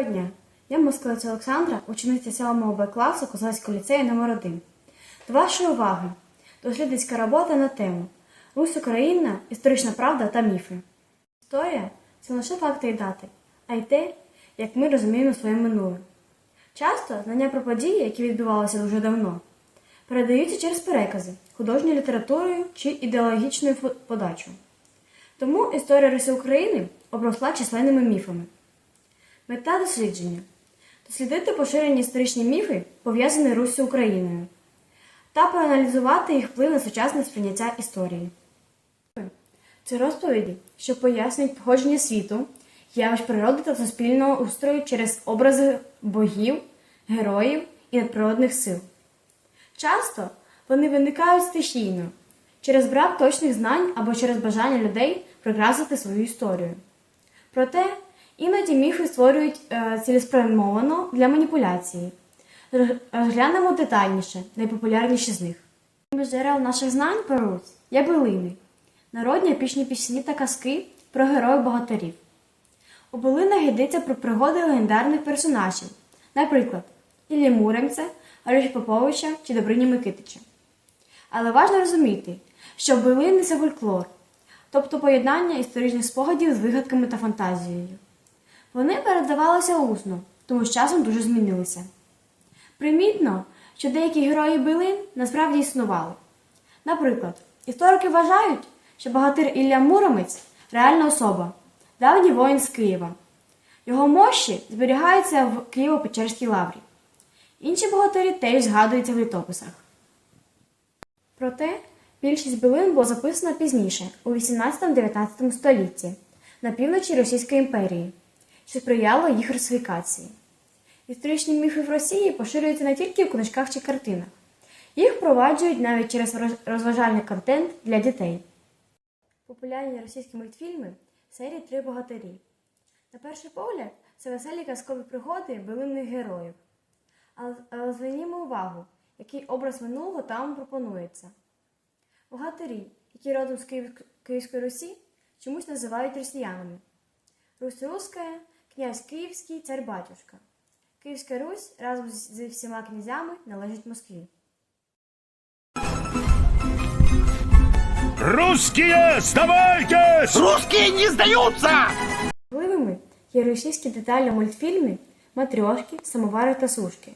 Доброго дня! Я Москалець Олександра, учениця 7 Б класу Козацького ліцею номер 1 До вашої уваги! Дослідницька робота на тему Русь Україна, історична правда та міфи. Історія це не лише факти і дати, а й те, як ми розуміємо своє минуле. Часто знання про події, які відбувалися дуже давно, передаються через перекази, художньою літературою чи ідеологічною подачою. Тому історія Русі України обросла численними міфами. Мета дослідження дослідити поширені історичні міфи, пов'язані Руссю Україною, та проаналізувати їх вплив на сучасне сприйняття історії. Це розповіді, що пояснюють походження світу, явищ природи та суспільного устрою через образи богів, героїв і надприродних сил. Часто вони виникають стихійно через брак точних знань або через бажання людей прикрасити свою історію. Проте іноді міфи створюють е, цілеспрямовано для маніпуляції. Розглянемо детальніше найпопулярніші з них. Одним джерел наших знань про Русь є билини, народні епічні пісні та казки про героїв богатирів. У билинах йдеться про пригоди легендарних персонажів, наприклад, Іллі Муромця, Олеся Поповича чи Добрині Микитича. Але важливо розуміти, що билини це фольклор, тобто поєднання історичних спогадів з вигадками та фантазією. Вони передавалися усно, тому з часом дуже змінилися. Примітно, що деякі герої билин насправді існували. Наприклад, історики вважають, що богатир Ілля Муромець реальна особа, давній воїн з Києва. Його мощі зберігаються в Києво-Печерській лаврі. Інші богатирі теж згадуються в літописах. Проте більшість билин було записано пізніше, у 18-19 столітті, на півночі Російської імперії, що сприяло їх русифікації. Історичні міфи в Росії поширюються не тільки в книжках чи картинах, їх впроваджують навіть через розважальний контент для дітей. Популярні російські мультфільми серії Три богатирі. На перший погляд, це веселі казкові пригоди билинних героїв. Але, звернімо увагу, який образ минулого там пропонується. Богатирі, які родом з Київ... Київської Русі, чомусь називають росіянами. Русь Руська, князь Київський, цар батюшка. Київська Русь разом зі всіма князями належить Москві. Русские, сдавайтесь! Русские не сдаются! Важливими є російські деталі в мультфільмі, матрьошки, самовари та сушки.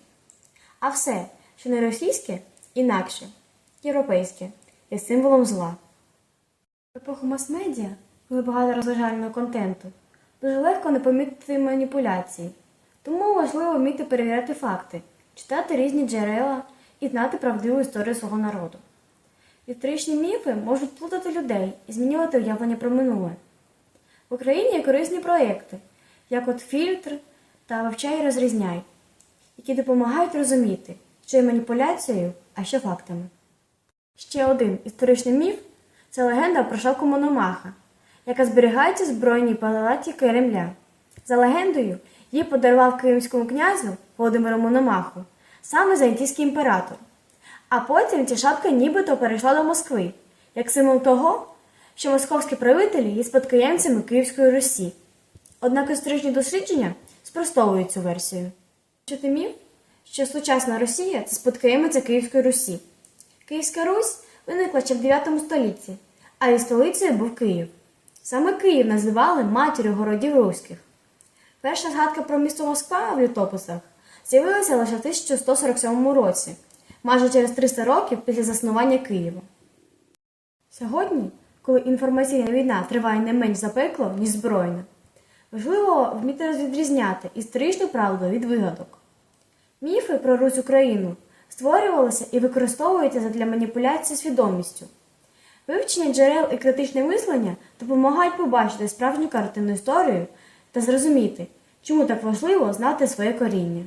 А все, що не російське, інакше, європейське, є символом зла. В епоху мас-медіа, коли багато розважального контенту, дуже легко не помітити маніпуляції. Тому важливо вміти перевіряти факти, читати різні джерела і знати правдиву історію свого народу. Історичні міфи можуть плутати людей і змінювати уявлення про минуле. В Україні є корисні проєкти, як от фільтр та вивчай розрізняй, які допомагають розуміти, що є маніпуляцією, а що фактами. Ще один історичний міф це легенда про шоку Мономаха, яка зберігається в збройній палаті Кремля. За легендою, її подарував кримському князю Володимиру Мономаху саме Зайнтійський імператор. А потім ця шапка нібито перейшла до Москви, як символ того, що московські правителі є спадкоємцями Київської Русі. Однак історичні дослідження спростовують цю версію. Чути міф, що сучасна Росія це спадкоємиця Київської Русі. Київська Русь виникла ще в 9 столітті, а її столицею був Київ. Саме Київ називали матір'ю городів руських. Перша згадка про місто Москва в літописах з'явилася лише в 1147 році, майже через 300 років після заснування Києва. Сьогодні, коли інформаційна війна триває не менш запекло, ніж збройна, важливо вміти відрізняти історичну правду від вигадок. Міфи про Русь Україну створювалися і використовуються для маніпуляції свідомістю. Вивчення джерел і критичне мислення допомагають побачити справжню картину історію та зрозуміти, чому так важливо знати своє коріння.